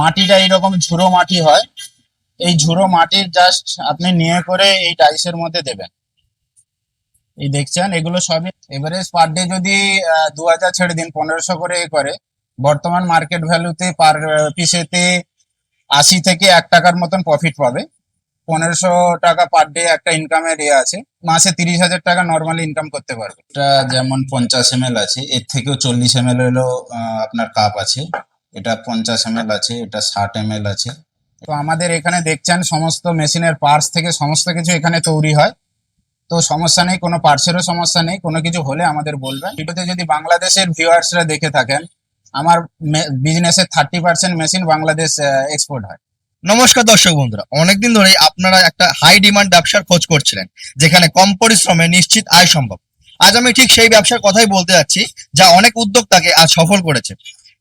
মাটিটা এইরকম ঝুড়ো মাটি হয়। এই ঝুড়ো মাটির জাস্ট আপনি নিয়ে করে এই টাইলসের মধ্যে দেবেন। এই দেখছেন, এগুলো সবই এভারেজ পার ডে যদি দু হাজার ছেড়ে দিন, পনেরোশো করে এ করে, বর্তমান মার্কেট ভ্যালুতে পার পিসেতে আশি থেকে এক টাকার মতন প্রফিট পাবে। পনেরোশো টাকা পার ডে একটা ইনকামের এ আছে, মাসে তিরিশ হাজার টাকা নর্মালি ইনকাম করতে পারবে। এটা যেমন পঞ্চাশ এম আছে, এর থেকেও চল্লিশ এম এল আপনার কাপ আছে। এটা পঞ্চাশ এম আছে এটা ষাট এম আছে। তো আমাদের এখানে দেখছেন সমস্ত মেশিনের পার্টস থেকে সমস্ত কিছু এখানে তৈরি হয়। তো সমস্যা নেই কোনো পার্টসেরও সমস্যা নেই কোনো কিছু হলে আমাদের বলবেন। ভিডিওতে যদি বাংলাদেশের ভিউয়ার্সরা দেখে থাকেন আমার বিজনেসের thirty percent machine Bangladesh export হয়। নমস্কার দর্শক বন্ধুরা অনেকদিন ধরেই আপনারা একটা হাই ডিমান্ড ব্যবসার খোঁজ করছিলেন যেখানে কম পরিশ্রমে নিশ্চিত আয় সম্ভব। আজ আমি ঠিক সেই ব্যবসার কথাই বলতে যাচ্ছি যা অনেক উদ্যোক্তাকে আজ সফল করেছে।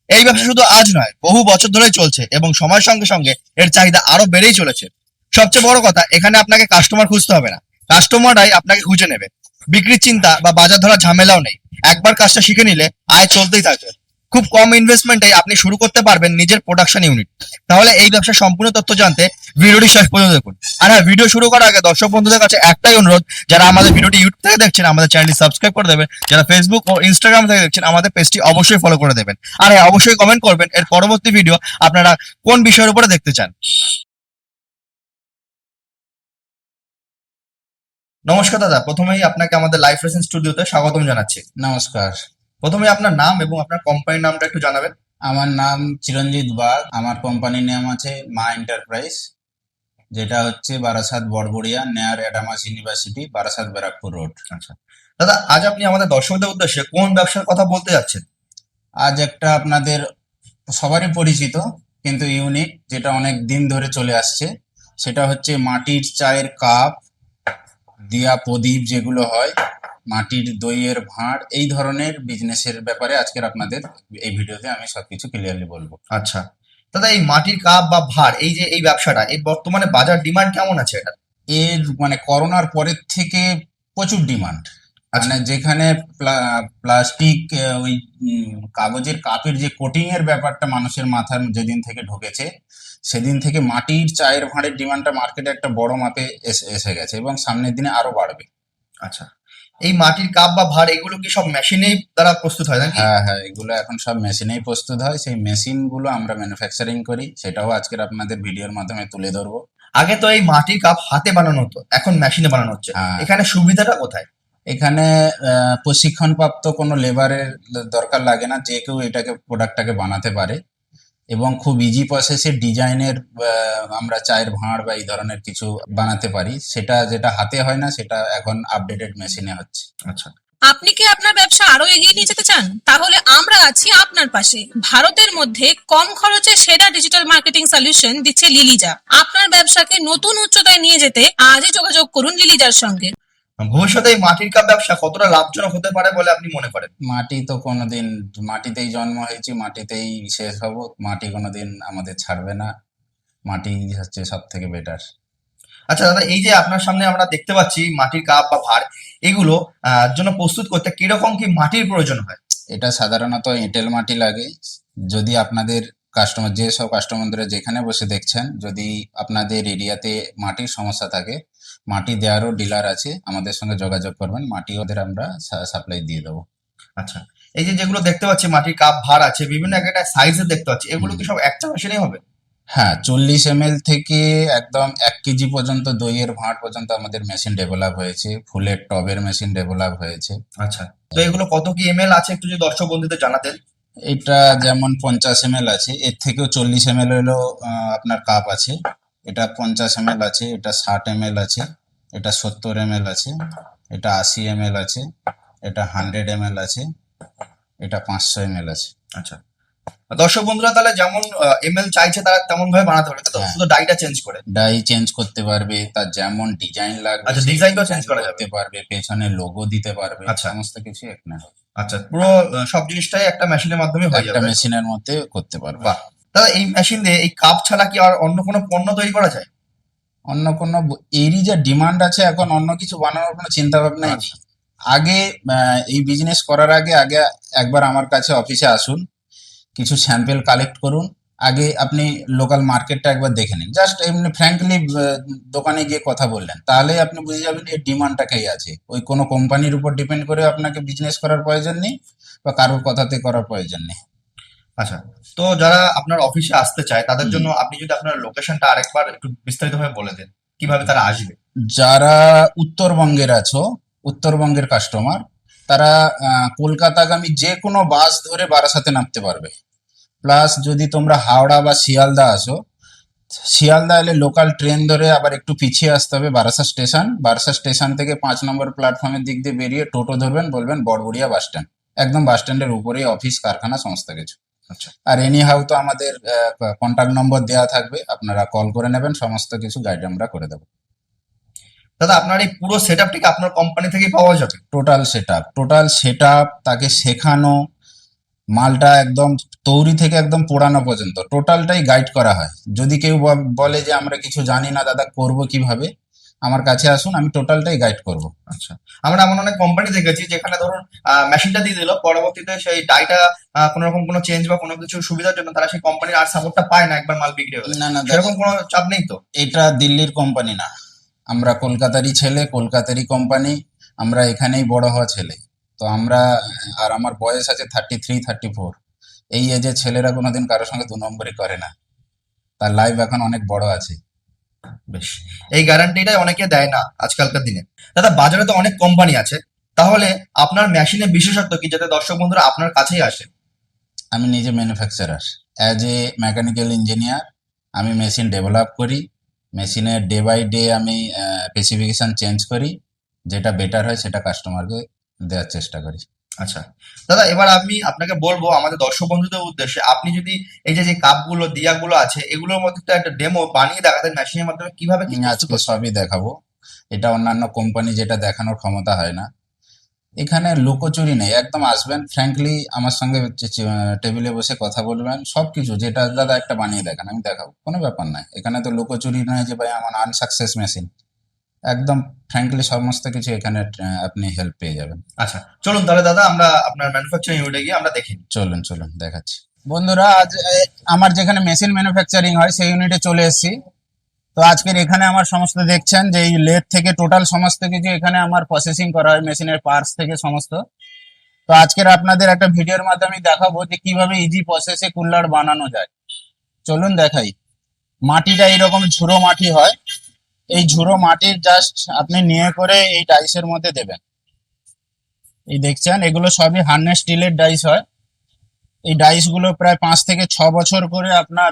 এই ব্যবসা শুধু আজ নয়, বহু বছর ধরেই চলছে এবং সময়ের সঙ্গে সঙ্গে এর চাহিদা আরও বেড়েই চলেছে। সবচেয়ে বড় কথা, এখানে আপনাকে কাস্টমার খুঁজতে হবে না। কাস্টমাররাই আপনাকে খুঁজে নেবে। বিক্রির চিন্তা বা বাজার ধরার ঝামেলাও নেই। একবার কাজটা শিখে নিলে আয় চলতেই থাকবে। খুব কম ইনভেস্টমেন্টে আপনি শুরু করতে পারবেন নিজের প্রোডাকশন ইউনিট তাহলে এই ব্যবসার সম্পূর্ণ তথ্য জানতে ভিডিওটি শেষ পর্যন্ত দেখুন। আর হ্যাঁ ভিডিও শুরু করার আগে দর্শক বন্ধুদের কাছে একটাই অনুরোধ, যারা আমাদের ভিডিওটি ইউটিউব থেকে দেখছেন, আমাদের চ্যানেলটি সাবস্ক্রাইব করে দেবেন। যারা ফেসবুক ও ইনস্টাগ্রাম থেকে দেখছেন, আমাদের পেজটি অবশ্যই ফলো করে দেবেন। আর হ্যাঁ অবশ্যই কমেন্ট করবেন এর পরবর্তী ভিডিও আপনারা কোন বিষয়ের উপরে দেখতে চান। নমস্কার দাদা, প্রথমেই আপনাকে আমাদের লাইফ রেসেন স্টুডিওতে স্বাগতম জানাচ্ছি। নমস্কার। প্রথমে আপনার নাম এবং আপনার কোম্পানির নামটা একটু জানাবেন। আমার নাম চিরঞ্জিত বাগ। আমার কোম্পানির নাম আছে মা এন্টারপ্রাইজ যেটা হচ্ছে Barasat Barbaria near Adamas university Barasat Barrackpore road আচ্ছা। দাদা আজ আপনি আমাদের দর্শকদের উদ্দেশ্যে কোন ব্যবসার কথা বলতে যাচ্ছেন? আজ একটা আপনাদের সবারই পরিচিত কিন্তু ইউনিক যেটা অনেক দিন ধরে চলে আসছে। সেটা হচ্ছে মাটির চায়ের কাপ দিয়া প্রদীপ যেগুলো হয় মাটির দইয়ের ভাঁড় এই ধরনের বিজনেসের ব্যাপারে আজকের আপনাদের এই ভিডিওতে আমি সবকিছু ক্লিয়ারলি বলব। আচ্ছা। দাদা এই মাটির কাপ বা ভাঁড় এই যে এই ব্যবসাটা এই বর্তমানে বাজার ডিমান্ড কেমন আছে এটা এর মানে করোনার পরের থেকে প্রচুর ডিমান্ড মানে যেখানে প্লা- প্লাস্টিক ওই কাগজের কাপের যে কোটিং এর ব্যাপারটা মানুষের মাথার যেদিন থেকে ঢুকেছে সেদিন থেকে মাটির চায়ের ভাঁড়ের ডিমান্ডটা মার্কেটে একটা বড় মাপে এসে এসে গেছে এবং সামনের দিনে আরও বাড়বে। আচ্ছা। এই মাটির কাপ বা ভার এগুলো কি সব মেশিনেই দ্বারা প্রস্তুত হয় নাকি? হ্যাঁ হ্যাঁ এগুলো এখন সব মেশিনেই প্রস্তুত হয়। সেই মেশিনগুলো আমরা ম্যানুফ্যাকচারিং করি। সেটাও আজকের আপনাদের ভিডিওর মাধ্যমে তুলে ধরবো। আগে তো এই মাটির কাপ হাতে বানানো হতো এখন মেশিনে বানানো হচ্ছে। হ্যাঁ। এখানে সুবিধাটা কোথায়? এখানে প্রশিক্ষণপ্রাপ্ত কোনো লেবারের দরকার লাগে না যে কেউ এটাকে প্রোডাক্টটাকে বানাতে পারে। এবং খুব ইজি প্রসেসে ডিজাইনের আমরা চায়ের ভাঁড় বা এই ধরনের কিছু বানাতে পারি। সেটা যেটা হাতে হয় না সেটা এখন আপডেটেড মেশিনে হচ্ছে। আচ্ছা। আপনি কি আপনার ব্যবসা আরও এগিয়ে নিয়ে যেতে চান? তাহলে আমরা আছি আপনার পাশে। ভারতের মধ্যে কম খরচে সেরা ডিজিটাল মার্কেটিং সলিউশন দিচ্ছে লিলিজা। আপনার ব্যবসাকে নতুন উচ্চতায় নিয়ে যেতে আজই যোগাযোগ করুন লিলিজার সঙ্গে। ভবিষ্যতে এই মাটির কাপ ব্যবসা কতটা লাভজনক হতে পারে বলে আপনি মনে করেন? মাটি তো কোনোদিন মাটিতেই জন্ম হয়েছি মাটিতেই শেষ হব। মাটি কোনোদিন আমাদের ছাড়বে না। মাটি হচ্ছে সব থেকে বেটার আচ্ছা দাদা এই যে আপনার সামনে আমরা দেখতে পাচ্ছি মাটির কাপ বা ভার এগুলো জন্য প্রস্তুত করতে কীরকম কি মাটির প্রয়োজন হয়? এটা সাধারণত এঁটেল মাটি লাগে। যদি আপনাদের কাস্টমার যে সব কাস্টমারদের যেখানে বসে দেখছেন যদি আপনাদের এরিয়াতে মাটির সমস্যা থাকে মাটি দেওয়ারও ডিলার আছে আমাদের সঙ্গে যোগাযোগ করবেন মাটি ওদের আমরা সাপ্লাই দিয়ে দেবো। আচ্ছা এই যে যেগুলো দেখতে পাচ্ছি মাটির কাপ ভাঁড় আছে বিভিন্ন এক একটা সাইজের দেখতে পাচ্ছি এগুলো কি সব একটা মেশিনেই হবে? হ্যাঁ চল্লিশ এম থেকে একদম এক কেজি পর্যন্ত দইয়ের ভাঁড় পর্যন্ত আমাদের মেশিন ডেভেলপ হয়েছে ফুলের টবের মেশিন ডেভেলপ হয়েছে। আচ্ছা তো এগুলো কত কি এম আছে একটু যদি দর্শক বন্ধুদের জানাতেন? এটা যেমন পঞ্চাশ এম আছে এর থেকেও চল্লিশ এম আহ, আপনার কাপ আছে এটা পঞ্চাশ এম আছে এটা ষাট এম আছে এটা সত্তর এম আছে এটা আশি এম আছে এটা হান্ড্রেড এম আছে এটা পাঁচশো এম আছে আচ্ছা দর্শক বন্ধুরা তাহলে যেমন এম এল চাইছে তারা তেমন ভাবে বানাতে পারবে তো হ্যাঁ। শুধু ডাইটা চেঞ্জ করে ডাই চেঞ্জ করতে পারবে তার যেমন ডিজাইন লাগবে আচ্ছা, সেই design টাও করা যেতে পারবে পেছনে লোগো দিতে পারবে আচ্ছা। সমস্ত কিছু এখানে হবে। আচ্ছা পুরো সব জিনিসটাই একটা মেশিনের মাধ্যমে হয়ে একটা যাবে। মেশিনের মধ্যে করতে পারবে। বাহ। দাদা এই মেশিন দিয়ে এই কাপ ছাড়া কি আর অন্য কোনো পণ্য তৈরি করা যায়? অন্য কোনো এরই যা ডিমান্ড আছে এখন অন্য কিছু বানানোর কোনো চিন্তা ভাবনাই নেই। আচ্ছা। আগে এই বিজনেস করার আগে আগে একবার আমার কাছে অফিসে আসুন কিছু স্যাম্পেল কালেক্ট করুন আগে আপনি লোকাল মার্কেটটা একবার দেখে নিন। জাস্ট এমনি ফ্র্যাঙ্কলি দোকানে গিয়ে কথা বললেন। তাহলেই আপনি বুঝে যাবেন এর ডিমান্ডটা কে আছে। ওই কোনো কোম্পানির উপর ডিপেন্ড করে আপনাকে বিজনেস করার প্রয়োজন নেই বা কারোর কথাতে করার প্রয়োজন নেই। আচ্ছা তো যারা আপনার অফিসে আসতে চায় তাদের জন্য আপনি যদি আপনার লোকেশনটা আরেকবার একটু বিস্তারিতভাবে বলে দেন কীভাবে তারা আসবে? যারা উত্তরবঙ্গের আছো উত্তরবঙ্গের কাস্টমার তারা কলকাতাগামী যে কোনো বাস ধরে বারাসাতে নামতে পারবে। প্লাস যদি তোমরা হাওড়া বা শিয়ালদা আসো শিয়ালদা এলে লোকাল ট্রেন ধরে আবার একটু পিছিয়ে আসতে হবে বারাসা স্টেশন বারাসা স্টেশন থেকে পাঁচ নম্বর প্ল্যাটফর্মের দিক দিয়ে বেরিয়ে টোটো ধরবেন বলবেন বড়বড়িয়া বাস স্ট্যান্ড একদম বাস স্ট্যান্ডের উপরেই অফিস কারখানা সমস্ত কিছু। আচ্ছা। আর এনি হাউ তো আমাদের কন্ট্যাক্ট নম্বর দেওয়া থাকবে আপনারা কল করে নেবেন সমস্ত কিছু গাইড আমরা করে দেবো। দাদা আপনার এই পুরো সেট আপনার কোম্পানি থেকেই পাওয়া যাবে? Total set up total set up তাকে শেখানো মালটা একদম তৈরি থেকে একদম পোড়ানো পর্যন্ত। টোটালটাই গাইড করা হয়। যদি কেউ বলে যে আমরা কিছু জানি না দাদা করব কীভাবে? আমার কাছে আসুন আমি টোটালটাই গাইড করব। আচ্ছা। আমরা এমন অনেক কোম্পানি দেখেছি যেখানে ধরুন মেশিনটা দিয়ে দিল পরবর্তীতে সেই ডাইটা কোনো রকম কোনো চেঞ্জ বা কোনো কিছু সুবিধার জন্য তারা সেই কোম্পানির আর সাপোর্টটা পায় না একবার মাল বিক্রি হলে। না না দেখো, সেরকম কোনো চাপ নেই তো? এটা দিল্লির কোম্পানি না। আমরা কলকাতারই ছেলে কলকাতারই কোম্পানি আমরা এখানেই বড় হওয়া ছেলে। তো আমরা, আর আমার বয়স আছে থার্টি থ্রি থার্টি ফোর এই এজে ছেলেরা কোনোদিন কারোর সঙ্গে দু নম্বরই করে না। তার লাইফ এখন অনেক বড় আছে। বেশ। এই গ্যারান্টিটাই অনেকে দেয় না আজকালকার দিনে। দাদা, বাজারে তো অনেক কোম্পানি আছে। তাহলে আপনার মেশিনের বিশেষত্ব কি, যাতে দর্শক বন্ধুরা আপনার কাছেই আসে? আমি নিজে manufacturer as a mechanical engineer আমি মেশিন ডেভেলপ করি। মেশিনের ডে বাই ডে আমি স্পেসিফিকেশন চেঞ্জ করি। যেটা বেটার হয় সেটা কাস্টমারকে দেওয়ার চেষ্টা করি। আচ্ছা দাদা এবার আমি আপনাকে বলব আমাদের দর্শক বন্ধুদের উদ্দেশ্যে আপনি যদি এই যে যে কাপগুলো দিয়াগুলো আছে এগুলোর মধ্যে তো একটা ডেমো বানিয়ে দেখাতেন মেশিনের মাধ্যমে কীভাবে কি আজকে সবই দেখাবো। এটা অন্যান্য কোম্পানি যেটা দেখানোর ক্ষমতা হয় না। এখানে লুকোচুরি নেই একদম আসবেন ফ্র্যাঙ্কলি আমার সঙ্গে টেবিলে বসে কথা বলবেন সব কিছু যেটা দাদা একটা বানিয়ে দেখান আমি দেখাবো কোনো ব্যাপার নাই। এখানে তো লুকোচুরি নয় যে ভাই আমার আনসাকসেস মেশিন একদম ফ্র্যাঙ্কলি সমস্ত কিছু এখানে আপনি হেল্প পেয়ে যাবেন। আচ্ছা চলুন তাহলে দাদা আমরা আপনার ম্যানুফ্যাকচারিং ইউনিটে গিয়ে আমরা দেখি চলুন চলুন দেখাচ্ছি। বন্ধুরা আজ আমার যেখানে মেশিন ম্যানুফ্যাকচারিং হয় সেই ইউনিটে চলে এসেছি। তো আজকের এখানে আমার সমস্ত দেখছেন যে এই লেদ থেকে টোটাল সমস্ত কিছু এখানে আমার প্রসেসিং করা হয় মেশিনের পার্টস থেকে সমস্ত। তো আজকের আপনাদের একটা ভিডিওর মাধ্যমে দেখাবো যে কীভাবে ইজি প্রসেসে কুলার বানানো যায়। চলুন দেখাই। মাটিটা এইরকম ঝুড়ো মাটি হয়। এই ঝুড়ো মাটির জাস্ট আপনি নিয়ে করে এই ডাইসের মধ্যে দেবেন। এই দেখছেন এগুলো সবই হার্নেস স্টিলের ডাইস হয়। এই ডাইসগুলো প্রায় পাঁচ থেকে ছ বছর করে আপনার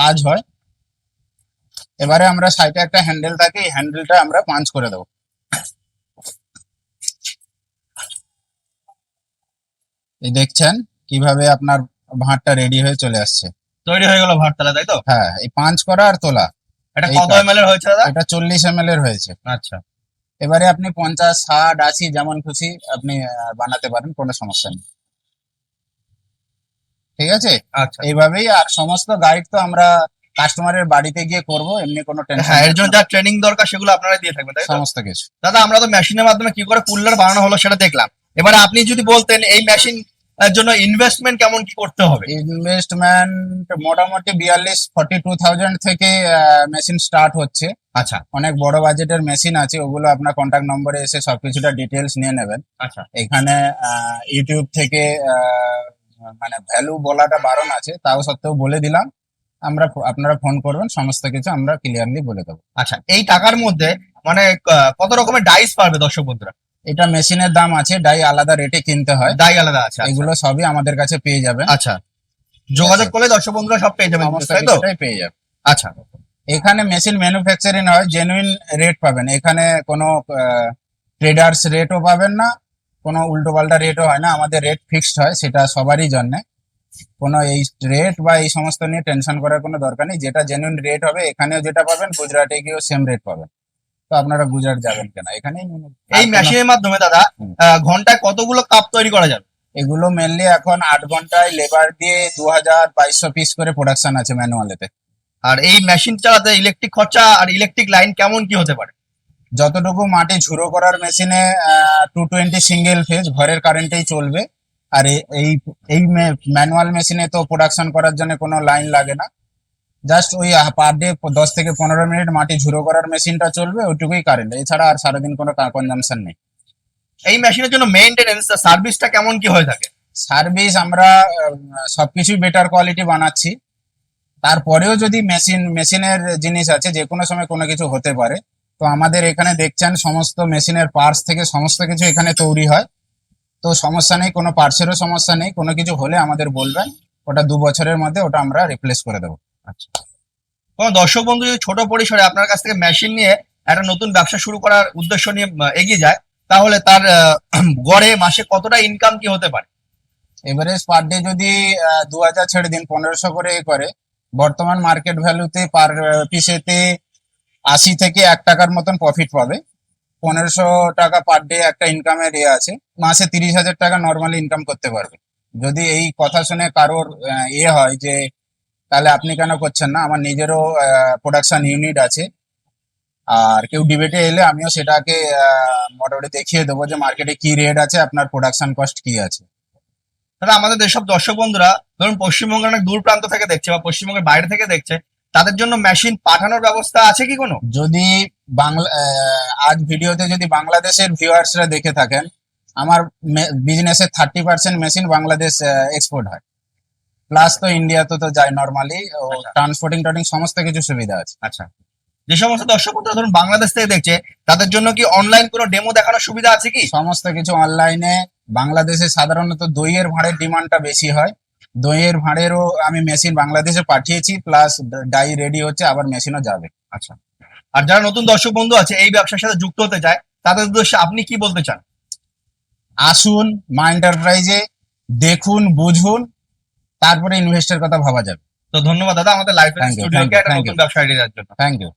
কাজ হয়। এবারে আমরা সাইডে একটা হ্যান্ডেল থাকে এই হ্যান্ডেলটা আমরা পাঞ্চ করে দেবো। এই দেখছেন কীভাবে আপনার ভাঁড়টা রেডি হয়ে চলে আসছে। তৈরি হয়ে গেল ভাততলা তাই তো? হ্যাঁ এই পাঞ্চ করা আর তোলা। এটা কত কাজ। এম এর হয়েছে দাদা? এটা চল্লিশ এম এর হয়েছে। আচ্ছা। এবারে আপনি পঞ্চাশ ষাট আশি যেমন খুশি আপনি বানাতে পারেন কোনো সমস্যা নেই। ঠিক আছে? আচ্ছা। এইভাবেই আর সমস্ত গাইড তো আমরা কাস্টমারের বাড়িতে গিয়ে করব এমনি কোনো টেনশন হ্যাঁ এর জন্য যা ট্রেনিং দরকার সেগুলো আপনারা দিয়ে থাকবেন তাই সমস্ত কিছু। দাদা আমরা তো মেশিনের মাধ্যমে কি করে কুলার বানানো হলো সেটা দেখলাম। এবারে আপনি যদি বলতেন এই মেশিন জন্য ইনভেস্টমেন্ট কেমন কি করতে হবে? ইনভেস্টমেন্ট মোটামুটি বিয়াল্লিশ ফর্টি টু থাউজেন্ড থেকে মেশিন স্টার্ট হচ্ছে। আচ্ছা। অনেক বড় বাজেটের মেশিন আছে ওগুলো আপনার কন্ট্যাক্ট নম্বরে এসে সবকিছুটা ডিটেলস নিয়ে নেবেন। আচ্ছা। এখানে ইউটিউব থেকে মানে ভ্যালু বলাটা বারণ আছে তাও সত্ত্বেও বলে দিলাম। আমরা আপনারা ফোন করবেন সমস্ত কিছু আমরা ক্লিয়ারলি বলে দেবো। আচ্ছা এই টাকার মধ্যে মানে কত রকমের ডাইস পারবে দর্শক বন্ধুরা? এটা মেশিনের দাম আছে ডাই আলাদা রেটে কিনতে হয়। ডাই আলাদা আছে আচ্ছা। এগুলো সবই আমাদের কাছে পেয়ে যাবে। আচ্ছা। যোগাযোগ করলে দর্শক বন্ধুরা সব পেয়ে যাবেন সমস্ত তাই তো? পেয়ে যাবে। আচ্ছা। এখানে মেশিন ম্যানুফ্যাকচারিং হয় জেনুইন রেট পাবেন। এখানে কোনো ট্রেডার্স রেটও পাবেন না কোনো উল্টো পাল্টা রেটও হয় না। আমাদের রেট ফিক্সড হয় সেটা সবারই জন্য। কোনো এই রেট বা এই সমস্ত নিয়ে টেনশন করার কোনো দরকার নেই। যেটা জেনুইন রেট হবে এখানেও যেটা পাবেন গুজরাটে গিয়েও সেম রেট পাবেন। তো আপনারা গুজরাট যাবেন কেন? এখানেই এই আর কোনো- মেশিনের মাধ্যমে দাদা ঘন্টায় কতগুলো কাপ তৈরি করা যাবে? এগুলো মেনলি এখন আট ঘন্টায় লেবার দিয়ে দু হাজার বাইশশো পিস করে প্রোডাকশন আছে ম্যানুয়ালেতে আর এই মেশিন চালাতে ইলেকট্রিক খরচা আর ইলেকট্রিক লাইন কেমন কি হতে পারে? যতটুকু মাটি ঝুড়ো করার মেশিনে টু টোয়েন্টি সিঙ্গেল ফেজ ঘরের কারেন্টেই চলবে। আর এই এই ম্যানুয়াল মেশিনে তো প্রোডাকশন করার জন্য কোনো লাইন লাগে না। জাস্ট ওই পার ডে দশ থেকে পনেরো মিনিট মাটি ঝুড়ো করার মেশিনটা চলবে ওইটুকুই কারেন্ট এছাড়া আর সারাদিন কোনো কনজামশন নেই। এই মেশিনের জন্য মেইনটেনেন্স সার্ভিসটা কেমন কি হয়ে থাকে? সার্ভিস আমরা আহ, সবকিছুই বেটার কোয়ালিটি বানাচ্ছি। তারপরেও যদি মেশিন মেশিনের জিনিস আছে যে কোনো সময় কোনো কিছু হতে পারে তো আমাদের এখানে দেখছেন সমস্ত মেশিনের পার্টস থেকে সমস্ত কিছু এখানে তৈরি হয়। তো সমস্যা নেই কোনো পার্টসেরও সমস্যা নেই। কোনো কিছু হলে আমাদের বলবেন ওটা দু বছরের মধ্যে ওটা আমরা রিপ্লেস করে দেবো। কোনো দর্শক বন্ধু যদি ছোট পরিসরে আপনার কাছ থেকে মেশিন নিয়ে একটা নতুন ব্যবসা শুরু করার উদ্দেশ্য নিয়ে এগিয়ে যায়, তাহলে তার গড়ে মাসে কতটা ইনকাম কি হতে পারে? এভারেজ পার ডে যদি দু হাজার ছেড়ে দিন, পনেরোশো করে এ করে, বর্তমান মার্কেট ভ্যালুতে পার পিসেতে আশি থেকে এক টাকার মতন প্রফিট পাবে। পনেরোশো টাকা পার ডে একটা ইনকামের ইয়ে আছে, মাসে তিরিশ হাজার টাকা নর্মালি ইনকাম করতে পারবে। যদি এই কথা শুনে কারোর ইয়ে হয় যে তাহলে আপনি কেন করছেন না? আমার নিজেরও প্রোডাকশন ইউনিট আছে। আর কেউ ডিবেটে এলে আমিও সেটাকে মোটামুটি দেখিয়ে দেবো যে মার্কেটে কি রেট আছে, আপনার প্রোডাকশন কস্ট কি আছে। তাহলে আমাদের যেসব দর্শক বন্ধুরা, ধরুন পশ্চিমবঙ্গের অনেক দূর প্রান্ত থেকে দেখছে বা পশ্চিমবঙ্গের বাইরে থেকে দেখছে, তাদের জন্য মেশিন পাঠানোর ব্যবস্থা আছে কি কোনো? যদি বাংলা আজ ভিডিওতে যদি বাংলাদেশের ভিউয়ার্সরা দেখে থাকেন, আমার বিজনেসের thirty percent machine Bangladesh export হয়। প্লাস তো ইন্ডিয়াতে তো যায় নর্মালি। ট্রান্সপোর্টিং টার্টিং সমস্ত কিছু সুবিধা আছে। আচ্ছা। যে সমস্ত দর্শক বন্ধুরা ধরুন বাংলাদেশ থেকে দেখছে তাদের জন্য কি অনলাইন কোনো ডেমো দেখানোর সুবিধা আছে কি? সমস্ত কিছু অনলাইনে বাংলাদেশে সাধারণত দইয়ের ভাঁড়ের ডিমান্ডটা বেশি হয়। দইয়ের ভাঁড়েরও আমি মেশিন বাংলাদেশে পাঠিয়েছি প্লাস ডাই রেডি হচ্ছে আবার মেশিনও যাবে। আচ্ছা। আর যারা নতুন দর্শক বন্ধু আছে এই ব্যবসার সাথে যুক্ত হতে চায় তাদের উদ্দেশ্যে আপনি কি বলতে চান? আসুন মা এন্টারপ্রাইজে দেখুন বুঝুন তারপরে ইনভেস্টের কথা ভাবা যাবে। তো ধন্যবাদ দাদা আমাদের লাইফ স্টুডিওকে একটা নতুন ব্যবসা আইডিয়া দেওয়ার জন্য। Thank you